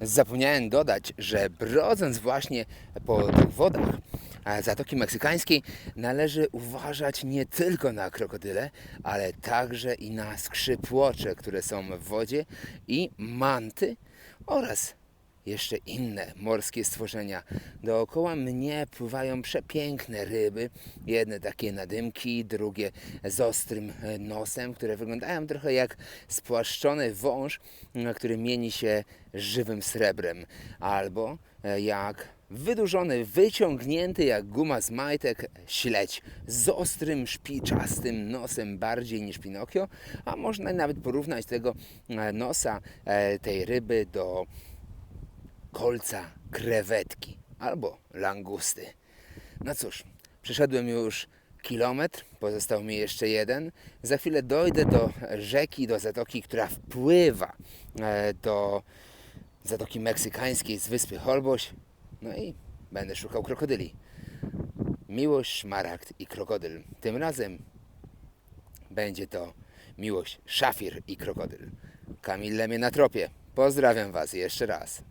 Zapomniałem dodać, że brodząc właśnie po tych wodach Zatoki Meksykańskiej należy uważać nie tylko na krokodyle, ale także i na skrzypłocze, które są w wodzie i manty oraz jeszcze inne morskie stworzenia. Dookoła mnie pływają przepiękne ryby, jedne takie nadymki, drugie z ostrym e, nosem, które wyglądają trochę jak spłaszczony wąż, który mieni się żywym srebrem, albo e, jak wydłużony, wyciągnięty jak guma z majtek śledź z ostrym, szpiczastym nosem bardziej niż Pinokio, a można nawet porównać tego e, nosa tej ryby do kolca krewetki albo langusty. No cóż, przeszedłem już kilometr, pozostał mi jeszcze jeden. Za chwilę dojdę do rzeki, do zatoki, która wpływa e, do Zatoki Meksykańskiej z wyspy Holboś. No i będę szukał krokodyli. Miłość, szmaragd i krokodyl. Tym razem będzie to miłość, szafir i krokodyl. Kamil Lemie na tropie. Pozdrawiam Was jeszcze raz.